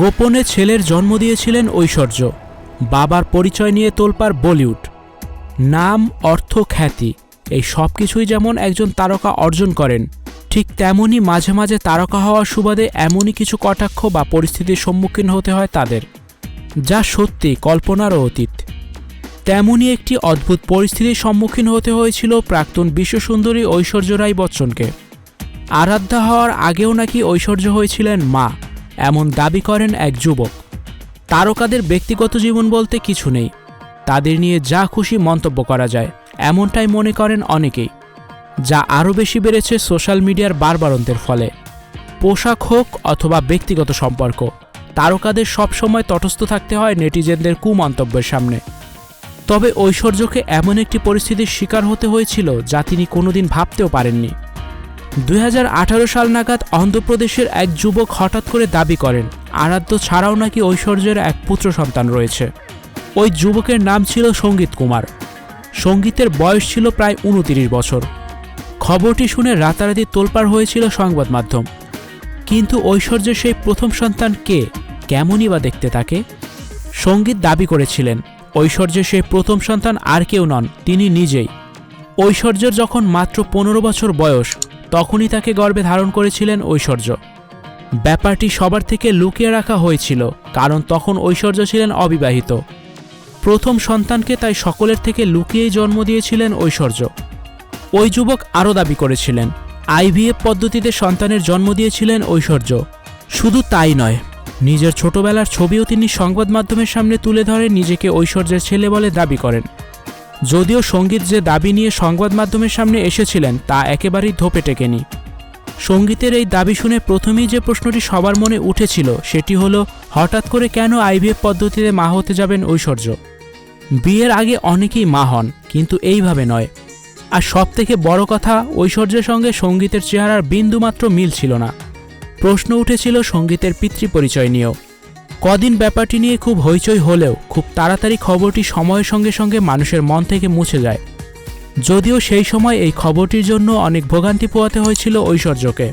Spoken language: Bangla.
গোপনে ছেলের জন্ম দিয়েছিলেন ঐশ্বর্য। বাবার পরিচয় নিয়ে তোলপার বলিউড। নাম, অর্থ, খ্যাতি, এই সব কিছুই যেমন একজন তারকা অর্জন করেন, ঠিক তেমনই মাঝে মাঝে তারকা হওয়ার সুবাদে এমনই কিছু কটাক্ষ বা পরিস্থিতির সম্মুখীন হতে হয় তাদের, যা সত্যি কল্পনারও অতীত। তেমনই একটি অদ্ভুত পরিস্থিতির সম্মুখীন হতে হয়েছিল প্রাক্তন বিশ্বসুন্দরী ঐশ্বর্য রায় বচ্চনকে। আরাধ্যা হওয়ার আগেও নাকি ঐশ্বর্য হয়েছিলেন মা। এমন দাবি করেন এক যুবক। তারকাদের ব্যক্তিগত জীবন বলতে কিছু নেই। তাদের নিয়ে যা খুশি মন্তব্য করা যায়, এমনটাই মনে করেন অনেকেই, যা আরও বেশি বেড়েছে সোশ্যাল মিডিয়ার বারবারন্তের ফলে। পোশাক হোক অথবা ব্যক্তিগত সম্পর্ক, তারকাদের সবসময় তটস্থ থাকতে হয় নেটিজেনদের কুমন্তব্যের সামনে। তবে ঐশ্বর্যকে এমন একটি পরিস্থিতির শিকার হতে হয়েছিল যা তিনি কোনোদিন ভাবতেও পারেননি। দুই হাজার আঠারো সাল নাগাদ অন্ধ্রপ্রদেশের এক যুবক হঠাৎ করে দাবি করেন, আরাধ্য ছাড়াও নাকি ঐশ্বর্যের এক পুত্র সন্তান রয়েছে। ওই যুবকের নাম ছিল সংগীত কুমার। সঙ্গীতের বয়স ছিল প্রায় উনতিরিশ বছর। খবরটি শুনে রাতারাতি তোলপাড় হয়েছিল সংবাদ মাধ্যম। কিন্তু ঐশ্বর্যের সেই প্রথম সন্তান কে, কেমনই বা দেখতে তাকে? সংগীত দাবি করেছিলেন, ঐশ্বর্যের সেই প্রথম সন্তান আর কেউ নন, তিনি নিজেই। ঐশ্বর্যের যখন মাত্র পনেরো বছর বয়স তখনই তাকে গর্বে ধারণ করেছিলেন ঐশ্বর্য। ব্যাপারটি সবার থেকে লুকিয়ে রাখা হয়েছিল, কারণ তখন ঐশ্বর্য ছিলেন অবিবাহিত। প্রথম সন্তানকে তাই সকলের থেকে লুকিয়েই জন্ম দিয়েছিলেন ঐশ্বর্য। ওই যুবক আরও দাবি করেছিলেন, আইভিএফ পদ্ধতিতে সন্তানের জন্ম দিয়েছিলেন ঐশ্বর্য। শুধু তাই নয়, নিজের ছোটবেলার ছবিও তিনি সংবাদ মাধ্যমের সামনে তুলে ধরে নিজেকে ঐশ্বর্যের ছেলে বলে দাবি করেন। যদিও সংগীত যে দাবি নিয়ে সংবাদ মাধ্যমের সামনে এসেছিলেন, তা একেবারেই ধোপে টেকেনি। সঙ্গীতের এই দাবি শুনে প্রথমেই যে প্রশ্নটি সবার মনে উঠেছিল, সেটি হলো, হঠাৎ করে কেন আইভিএফ পদ্ধতিতে মা হতে যাবেন ঐশ্বর্য? বিয়ের আগে অনেকেই মা হন, কিন্তু এইভাবে নয়। আর সবথেকে বড় কথা, ঐশ্বর্যের সঙ্গে সঙ্গীতের চেহারার বিন্দুমাত্র মিল ছিল না। প্রশ্ন উঠেছিল সঙ্গীতের পিতৃপরিচয় নিয়েও। কদিন ব্যাপারটি নিয়ে খুব হইচই হলেও খুব তাড়াতাড়ি খবরটি সময়ের সঙ্গে সঙ্গে মানুষের মন থেকে মুছে যায়। যদিও সেই সময় এই খবরটির জন্য অনেক ভোগান্তি পোয়াতে হয়েছিল ঐশ্বর্যকে।